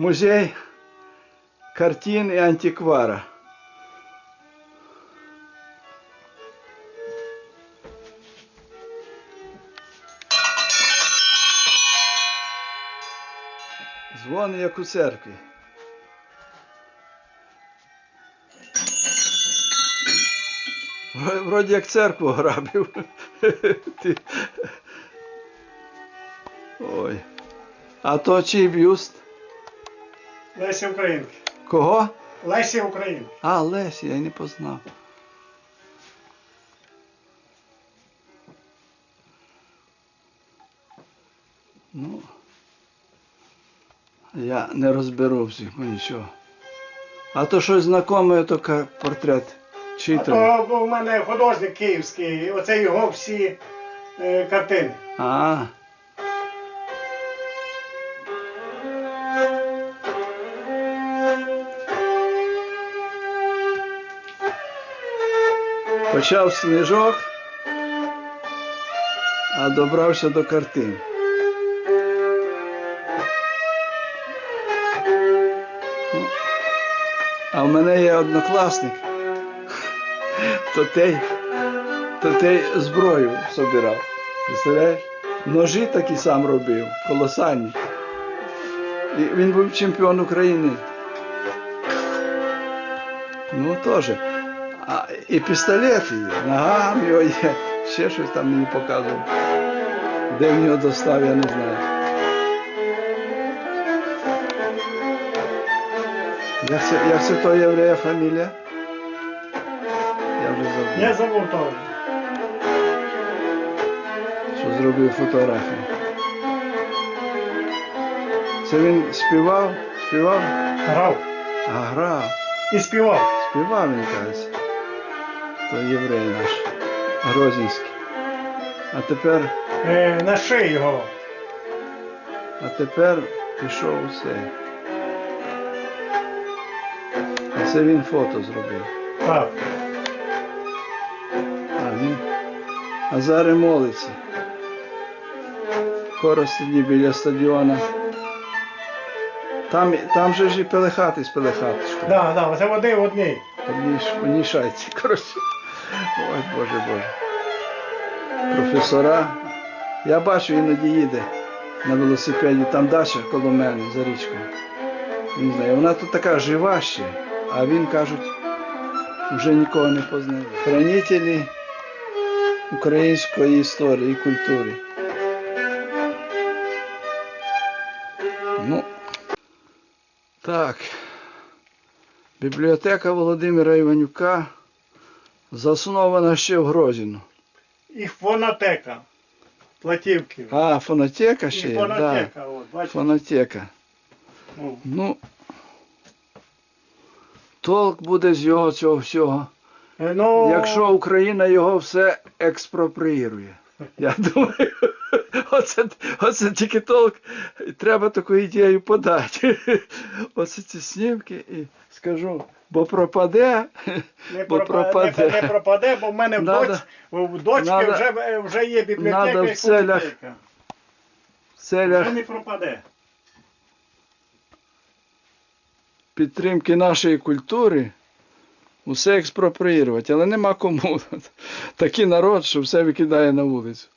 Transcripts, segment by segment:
музей картин і антиквара. Дзвон як у церкві. Вроді як церкву грабив. Ой. А то чий бюст? Лесі Українки. Кого? Лесі Українки. А, Лесі, я й не познав. Ну, я не розберу всіх, бо нічого. А то щось знакоме, то ка- портрет. Чий А то? то був у мене художник київський, оце його всі е, картини. А. Почав сніжок, а добрався до картин. А в мене є однокласник, то той, то той зброю собирав. Представляєш? Ножі такі сам робив, колосальні. І він був чемпіон України. Ну теж. А, і пістолет є, нога в нього є. Ще щось там мені показував. Де в нього достав, я не знаю. Як це, як це то єврея фамілія? Я вже забув. Я забув того. що зробив фотографію. Це він співав, співав, Грав а грав, і співав. співав він каже. То єврей наш, Грозінський. А тепер, Е, на шиї його. а тепер пішов усе. А це він фото зробив. Так. А він. А зараз молиться. Коростені біля стадіона. Там, там же ж і пелехати з пелехаточкою. Да, да, оце води в одній. Одній одній шайці, коротше. Ой, Боже Боже. Професора. Я бачу, іноді їде на велосипеді, там дача коло мене за річкою. Не знаю, вона тут така жива ще, а він, кажуть, вже нікого не познає. Хранителі української історії і культури. Ну, так. Бібліотека Володимира Іванюка заснована ще в Грозіну. І фонотека. Платівків. А, фонотека ще І є, да. фонотека, от, бачите. Фонотека. Ну, Ну, толк буде з його цього всього, е, ну, якщо Україна його все експроприює. Я думаю, оце, оце тільки толк. Треба таку ідею подати. Оце ці знімки і скажу, бо пропаде, не, бо пропаде, пропаде. не, не пропаде, бо в мене в, Надо- в дочки надо- вже, вже є бібліотека надо в і целях в целях Вже не пропаде. підтримки нашої культури усе експроприювати, але нема кому. Такий народ, що все викидає на вулицю.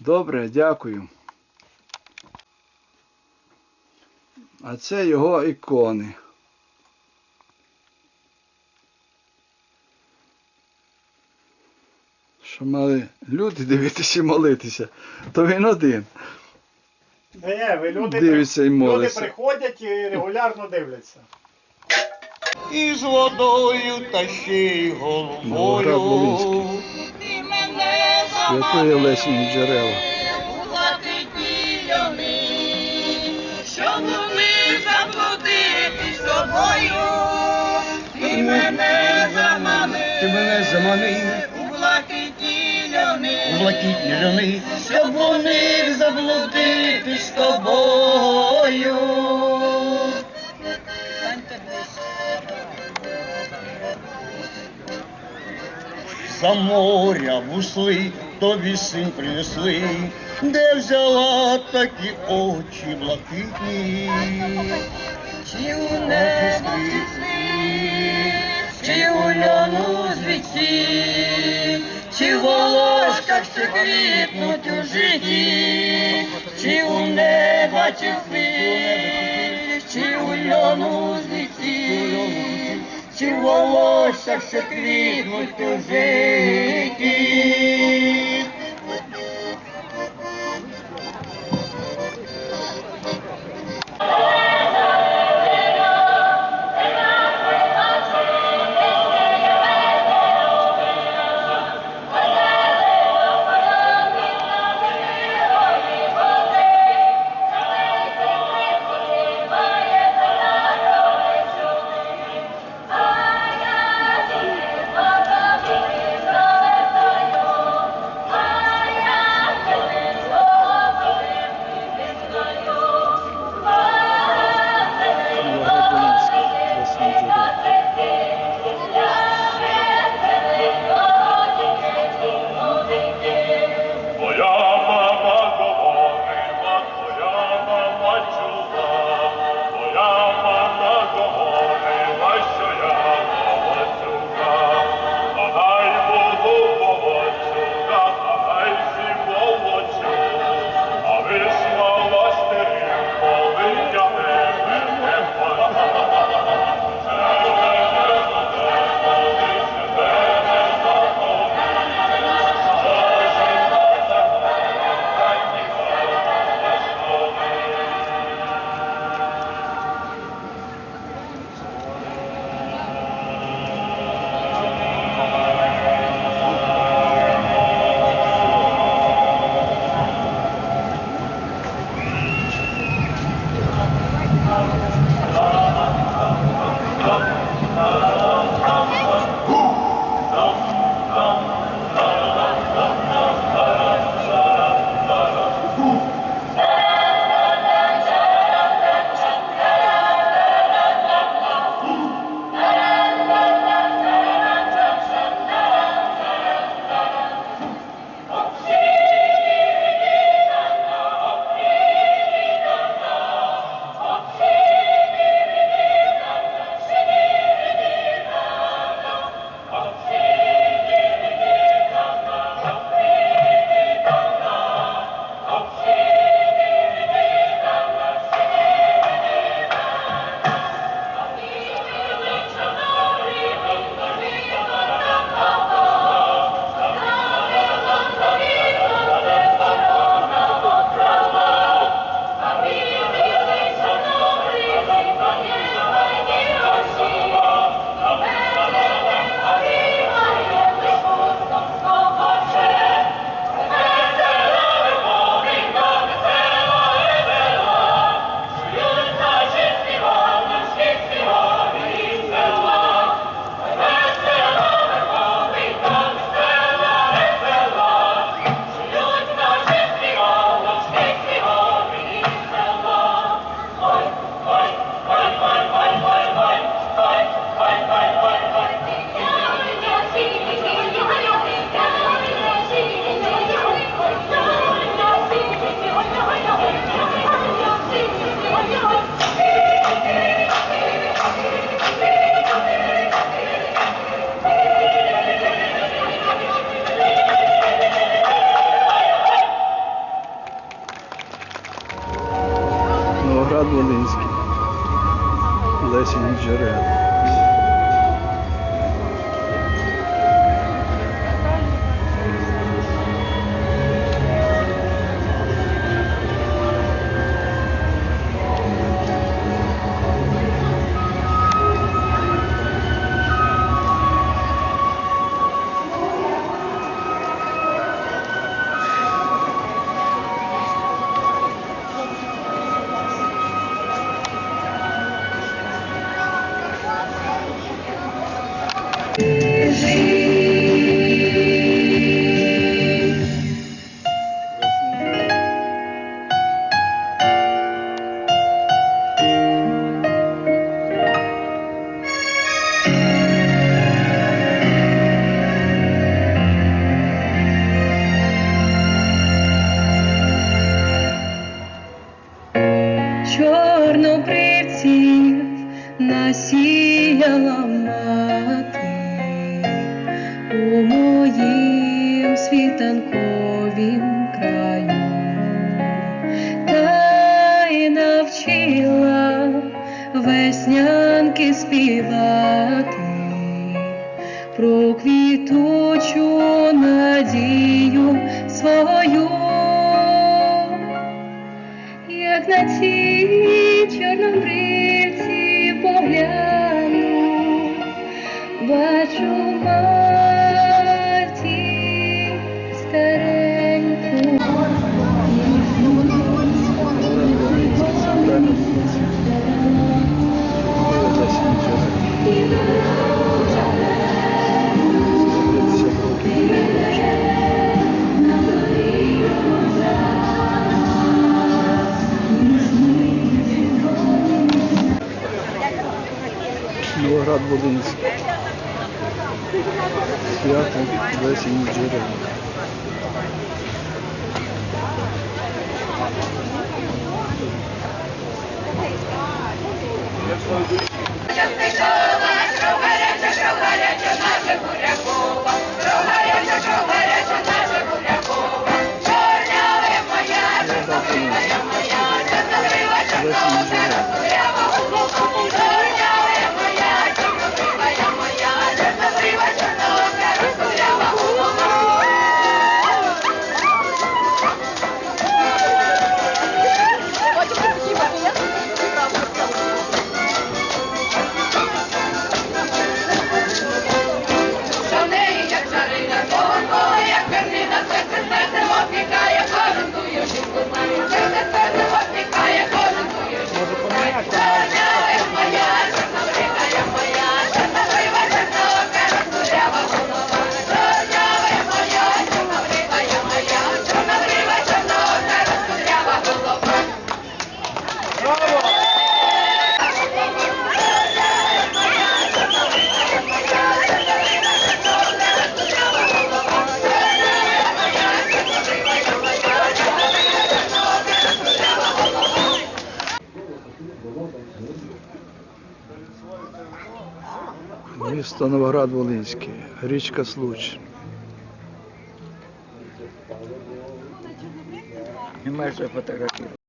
Добре, дякую. А це його ікони. Що мали люди дивитися і молитися, то він один. Не, ви люди, Дивиться і люди молиться. приходять і регулярно дивляться. І з водою та ще й Волинський. Святої Лесні джерела. Щоб ми заплутити з тобою, ти мене заманив Ти мене заманив у блакитні льони, у блакитні льони, щоб у них заблудити з тобою. За моря вусли тобі син принесли, де взяла такі очі блакитні. Чи у небо світлі, чи у льону звідси, чи в волошках ще квітнуть у житті, чи у неба світ, чи у льону чи в волошках ще квітнуть у житті. Моїм світанковім краю, та й навчила веснянки співати про квітучу надію свою. Як на ці Новоград Волинський. Свято весені Місто Новоград Волинський, річка Случ. Немає що фотографувати.